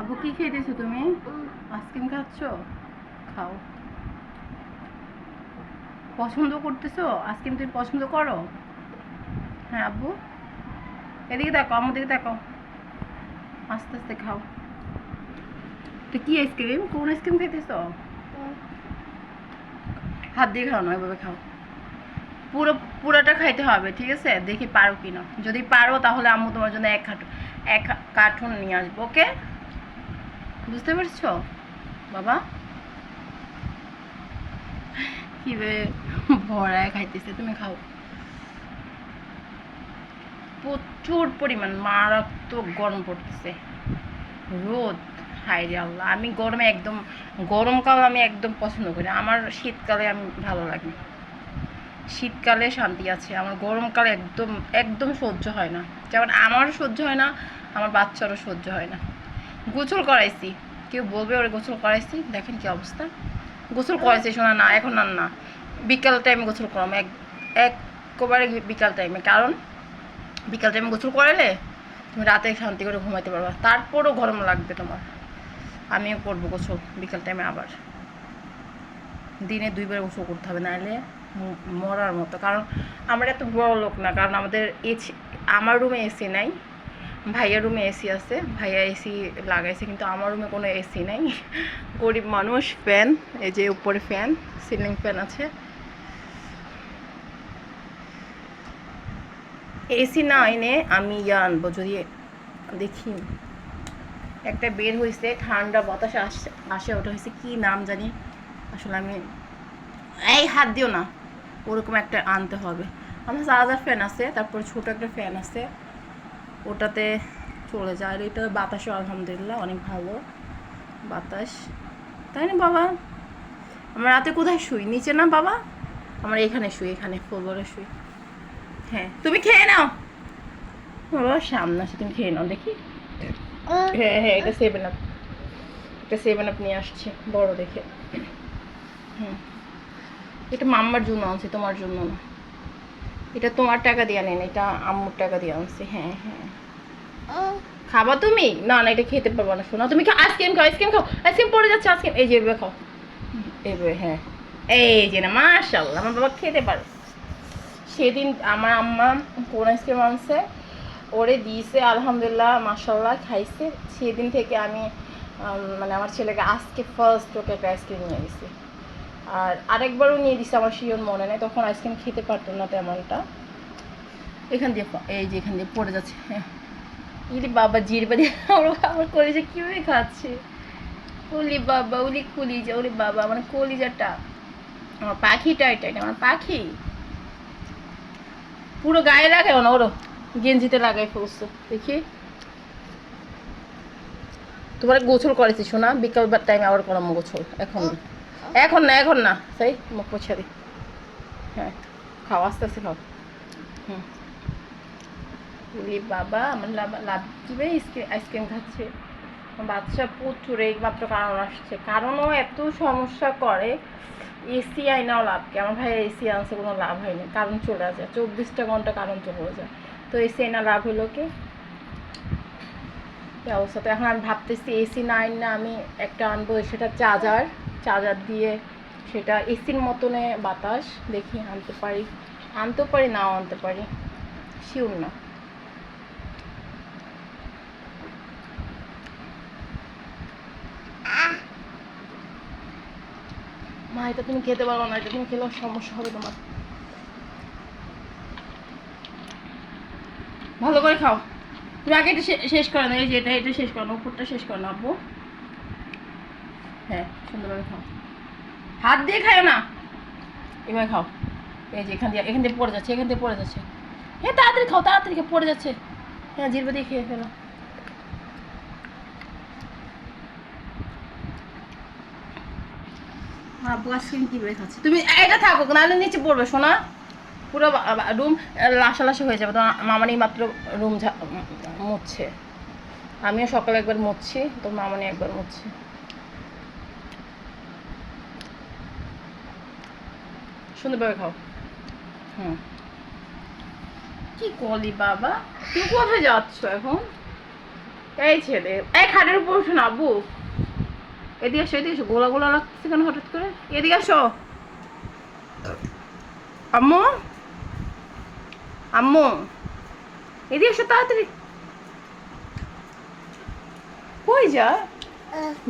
আবু, কি খেয়েছো তুমি? আইসক্রিম খাচ্ছ? খাও। পছন্দ করতেছো? আইসক্রিম তুমি পছন্দ করো? হ্যাঁ আব্বু এদিকে দেখো, আমার দিকে দেখো। আস্তে আস্তে খাও। তো কি আইসক্রিম? কোন আইসক্রিম খেতেছো হাত দিয়ে খাও না, এভাবে খাও। পুরো, পুরোটা খাইতে হবে, ঠিক আছে? দেখি পারো কি না যদি পারো, তাহলে আম্মু তোমার জন্য এক কার্টুন এক কার্টুন নিয়ে আসব, ওকে? বুঝতে পারছ? বাবা? কীভাবে ভরায় খাইতেছে, তুমি খাও। প্রচুর পরিমাণ, মারাত্মক গরম পড়তেছে। রোদ হাইরে আল্লাহ, আমি গরমে একদম, গরমকাল আমি একদম পছন্দ করি আমার শীতকালে আমি ভালো লাগে শীতকালে শান্তি আছে, আমার গরমকালে একদম একদম সহ্য হয় না। যেমন আমারও সহ্য হয় না, আমার বাচ্চারও সহ্য হয় না। গোসল করাইছি। কেউ বলবে ওরে গোসল করাইছি দেখেন কি অবস্থা। গোসল করাইছি শোনা না এখন আর না। বিকাল টাইমে গোসল করাম এক একবারে বিকাল টাইমে কারণ বিকাল টাইমে গোসল করালে তুমি রাতে শান্তি করে ঘুমাইতে পারবা। তারপরও গরম লাগবে তোমার। আমিও করব গোসল বিকাল টাইমে আবার। দিনে দুইবার গোসল করতে হবে নাহলে মরার মতো। কারণ আমরা এত বড় লোক না কারণ আমাদের এসি আমার রুমে এসি নাই। ভাইয়ার রুমে এসি আছে। ভাইয়া এসি লাগাইছে, কিন্তু আমার রুমে কোনো এসি নাই। গরিব মানুষ ফ্যান এই যে উপরে ফ্যান সিলিং ফ্যান আছে। এসি না এনে আমি ইয়ে আনব, যদি দেখি। একটা বের হয়েছে ঠান্ডা বাতাস আসে আসে, ওটা হয়েছে কি নাম জানি। আসলে আমি, এই হাত দিও না, ওরকম একটা আনতে হবে। আমার চার্জার ফ্যান আছে, তারপর ছোট একটা ফ্যান আছে। ওটাতে চলে যায়। আর এটা বাতাসও আলহামদুলিল্লাহ, অনেক ভালো বাতাস। তাই না বাবা? আমরা রাতে কোথায় শুই? নিচে না বাবা? আমরা এখানে শুই, এখানে ফ্লোরে শুই। হ্যাঁ তুমি খেয়ে নাও। বাবা, সামনে আসে, তুমি খেয়ে নাও, দেখি। হ্যাঁ হ্যাঁ এটা সেভেন আপ এটা সেভেন আপ নিয়ে আসছে, বড় দেখে। হুম। এটা মাম্মার জন্য আনছি, তোমার জন্য না। এটা তোমার টাকা দিয়ে নেন এটা আম্মুর টাকা দিয়ে আনছি হ্যাঁ হ্যাঁ। খাবা তুমি? না না এটা খেতে পারব না শোনা। তুমি আইসক্রিম খাও আইসক্রিম খাও আইসক্রিম পড়ে যাচ্ছে আইসক্রিম এই যে এভাবে খাও। এভাবে হ্যাঁ। এই যে না মাশাল্লাহ আমার বাবা খেতে পারে। সেদিন আমার আম্মা কোন আইসক্রিম আনছে ওরে দিয়েছে আলহামদুলিল্লাহ মাশাল্লাহ খাইছে। সেদিন থেকে আমি মানে আমার ছেলেকে আজকে ফার্স্ট ওকে একটা আইসক্রিম নিয়ে গেছি আর আরেকবারও নিয়ে দিছে আমার শিওর মনে নেই তখন আইসক্রিম খেতে পারতো না তেমনটা। এখান দিয়ে এই যে এখান দিয়ে পড়ে যাচ্ছে। হ্যাঁ ইলি বাবা জিরবা দিয়ে আমার আমার কলিজা কীভাবে খাচ্ছে। উলি বাবা উলি কুলি কলিজা উলি বাবা আমার কলিজাটা। আমার পাখিটা এটা এটা আমার পাখি। পুরো গায়ে লাগাও না ওরও গেঞ্জিতে লাগাই ফেলছো দেখি। তোমার গোসল করেছি শোনা বিকাল টাইমে আবার করাম গোছল এখন। এখন না এখন না। সেই, মুখ পোছা দি। হ্যাঁ খাও আস্তে আস্তে খাও। হুম। বাবা, আমার লাভ দিবে আইসক্রিম খাচ্ছে। বাচ্চা প্রচুর একমাত্র কারণ আসছে। কারণও এত সমস্যা করে এসি আইনাও লাভ কি? আমার ভাই এসি আনছে, কোনো লাভ হয়নি। কারণ চলে যায় চব্বিশটা ঘণ্টা কারণ চলে যায় তো এসি আইনা লাভ হলো কি? অবস্থা তো এখন আমি ভাবতেছি এসি না আইন না আমি একটা আনব, সেটা চার্জার। চার্জার দিয়ে, সেটা এসির মতনে বাতাস, দেখি আনতে পারি। আনতেও পারি, নাও আনতে পারি। শিওর না। মা, এটা তুমি খেতে পারো না, এটা তুমি খেলেও সমস্যা হবে তোমার। ভালো করে খাও। তুমি আগে এটা শেষ করে না এই যে এটা এটা শেষ করো না উপরটা শেষ করো না আব্বু। হ্যাঁ খাও। হাত দিয়ে খাও না। এভাবে খাও। এই যে এখান দিয়ে এখান দিয়ে পড়ে যাচ্ছে, এখান দিয়ে পড়ে যাচ্ছে। হ্যাঁ তাড়াতাড়ি খাও, তাড়াতাড়ি খেয়ে পড়ে যাচ্ছে। হ্যাঁ জিরবে দিয়ে খেয়ে ফেলো। আব্বু আইসক্রিম কীভাবে খাচ্ছে? তুমি এটা থাকো, নাহলে নিচে পড়বে শোনা পুরো রুম লাশালাশি হয়ে যাবে। তো মামানি মাত্র রুম মুছছে। আমিও সকালে একবার মুছছি তো মামানি একবার মুছছে। সুন্দরভাবে খাও হুম। কি কলি বাবা? তুমি কোথায় যাচ্ছ এখন? এই ছেলে এই খাটের উপর উঠো না আব্বু। এদিকে আসো এদিকে আসো গোলা গোলা লাগছে কেন হঠাৎ করে? এদিকে আসো আম্মু? আম্মু? এদিকে আসো তাড়াতাড়ি। কই যা?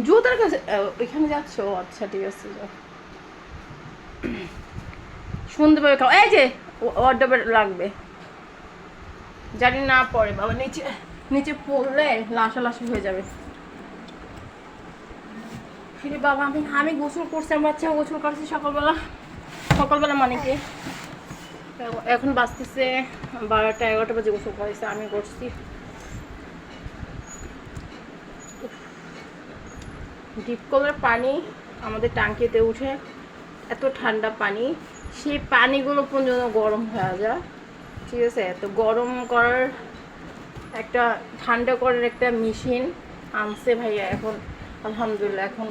জুতার কাছে ওইখানে যাচ্ছ? আচ্ছা ঠিক আছে যাও। সুন্দরভাবে খাও। এই যে অর্ডার লাগবে। জানি না পড়ে বাবা, নিচে নিচে পড়লে লাশা লাশা হয়ে যাবে। ফিরে বাবা, আমি আমি গোসল করছি, আমার বাচ্চা গোসল করছি সকালবেলা। সকালবেলা মানে কি? এখন- বাঁচতেছে বারোটা, এগারোটা বাজে গোসল করেছে আমি করছি। ডিপ কলের পানি আমাদের টাঙ্কিতে উঠে, এত ঠান্ডা পানি। সেই পানিগুলো পর্যন্ত গরম হয়ে যায়। ঠিক আছে? তো গরম করার একটা, ঠান্ডা করার একটা মেশিন আনছে ভাইয়া। এখন আলহামদুলিল্লাহ, এখন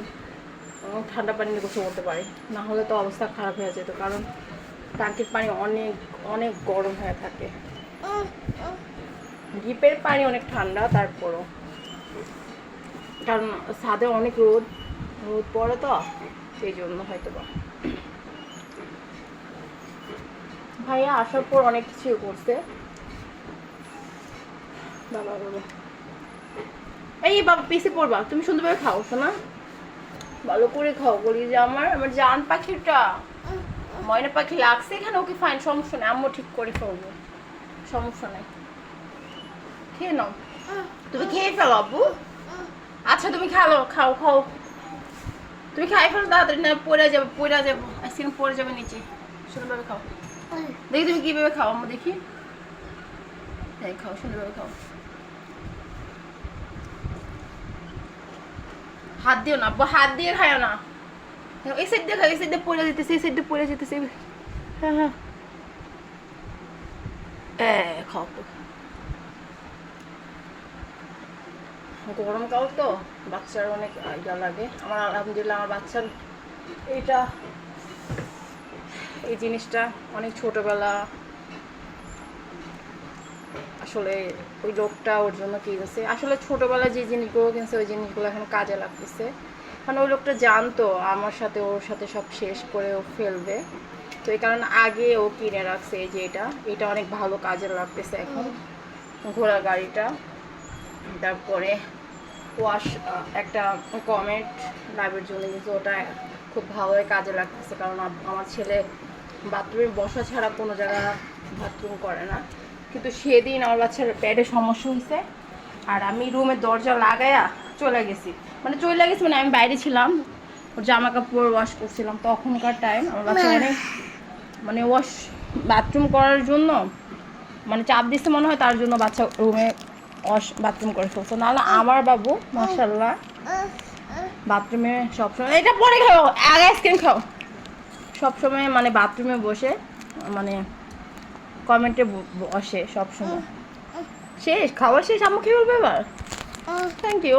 ঠান্ডা পানি গোসল করতে পারি। না হলে তো অবস্থা খারাপ হয়ে যেত, কারণ টাঙ্কির পানি অনেক অনেক গরম হয়ে থাকে। ডিপের পানি অনেক ঠান্ডা, তারপরও। কারণ ছাদে অনেক রোদ রোদ পড়ে তো, সেই জন্য হয়তো বা ভাইয়া আসার পর অনেক কিছু করছে। এই বাবা, পিসে পড়বা। তুমি সুন্দরভাবে খাও শোনা ভালো করে খাও, বলি যে আমার আমার জান পাখিটা, ময়না পাখি লাগছে এখানে, ওকে ফাইন সমস্যা নেই। আম্মু ঠিক করে ফেলব। সমস্যা নেই। খেয়ে নাও। তুমি খেয়ে ফেলো, আব্বু। আচ্ছা তুমি খাও খাও খাও। তুমি খাই ফেলো, তাড়াতাড়ি না, পড়ে যাবে পড়ে যাবে। আইসক্রিম পড়ে যাবে নিচে। সুন্দরভাবে খাও। দেখি তুমি কীভাবে খাও আমরা দেখি। এই খাও, সুন্দরভাবে খাও। হাত দিও না হাত দিয়ে খাও না। এই সাইড দিয়ে খাও, এই সাইড দিয়ে পড়ে যেতেছে, এই সাইড দিয়ে পড়ে যেতেছে। হ্যাঁ হ্যাঁ। খাও তো। গরমকাল তো, বাচ্চার অনেক ইয়া লাগে। আমার আলহামদুলিল্লাহ, আমার বাচ্চার এইটা এই জিনিসটা অনেক ছোটবেলা। আসলে ওই লোকটা ওর জন্য কিনছে আসলে ছোটবেলায় যে জিনিসগুলো কিনছে, ওই জিনিসগুলো এখন কাজে লাগতেছে। কারণ ওই লোকটা জানতো আমার সাথে, ওর সাথে সব শেষ করে ও ফেলবে। তো এই কারণে আগে ও কিনে রাখছে এই যে এটা। এটা অনেক ভালো কাজে লাগতেছে এখন ঘোড়া গাড়িটা। তারপরে ওয়াশ, একটা কমেন্ট লাইভের জন্য কিন্তু ওটা খুব ভালোই কাজে লাগতেছে। কারণ আমার ছেলে বাথরুমে বসা ছাড়া কোনো জায়গা বাথরুম করে না। কিন্তু সেদিন আমার বাচ্চার প্যাডে সমস্যা হয়েছে আর আমি রুমের দরজা লাগায়া চলে গেছি। মানে চলে গেছি মানে আমি বাইরে ছিলাম। ওর জামা কাপড় ওয়াশ করছিলাম। তখনকার টাইম আমার বাচ্চা অনেক মানে ওয়াশ বাথরুম করার জন্য মানে চাপ দিচ্ছে মনে হয় তার জন্য বাচ্চা রুমে ওয়াশ বাথরুম করে ফেলছে। নাহলে আমার বাবু মাসাল্লাহ বাথরুমে সবসময় এটা পরে খাও আগে আইসক্রিম খাও। সবসময় মানে বাথরুমে বসে মানে কমেন্টে বসে সবসময়। শেষ খাবার শেষ, আম্মু কি বলবে এবার? থ্যাংক ইউ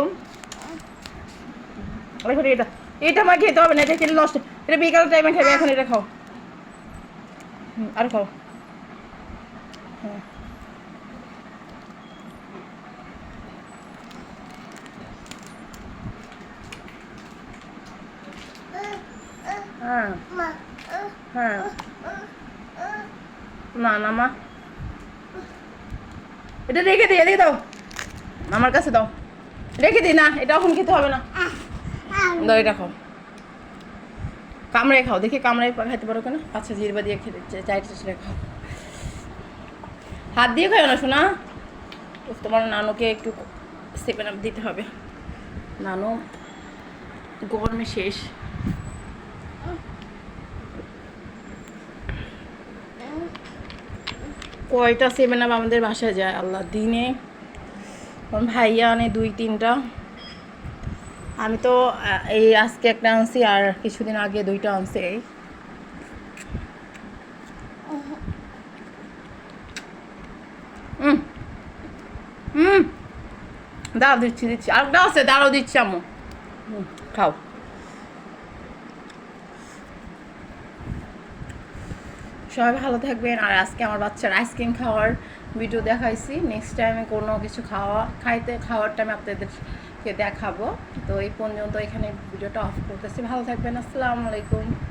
এখন এটা এটা আমার খেতে হবে না, এটা খেলে নষ্ট এটা বিকাল টাইমে খাবে, এখন এটা খাও। আর খাও। হ্যাঁ। হ্যাঁ। হ্যাঁ। না না, মা। এটা রেখে দিই এদিকে দাও। আমার কাছে দাও। রেখে দিই না, এটা এখন খেতে হবে না। দাও, এটা খাও। কামড়ায় খাও, দেখি কামড়ায় খাইতে পারো কেন। আচ্ছা জিরবা দিয়ে খেতে চাই চাইটা সেটা খাও। হাত দিয়ে খাও না শোনা তোমার নানুকে একটু সেভেন আপ দিতে হবে। নানু, গরমে শেষ। কয়টা সেভেন আপ আমাদের বাসায় যায়? আল্লাহ দিনে ভাইয়া আনে দুই তিনটা। আমি তো এই আজকে একটা আনছি আর কিছুদিন আগে দুইটা আনছি। এই দাও দিচ্ছি দিচ্ছি। আর আরেকটা আছে দাঁড়াও দিচ্ছি হুম, খাও। সবাই ভালো থাকবেন। আর আজকে আমার বাচ্চার আইসক্রিম খাওয়ার ভিডিও দেখাইছি। নেক্সট টাইমে কোনো কিছু খাওয়া, খাইতে, খাওয়ার টাইমে আপনাদেরকে দেখাবো। তো এই পর্যন্ত এখানে ভিডিওটা অফ করতেছি। ভালো থাকবেন। আসসালামু আলাইকুম।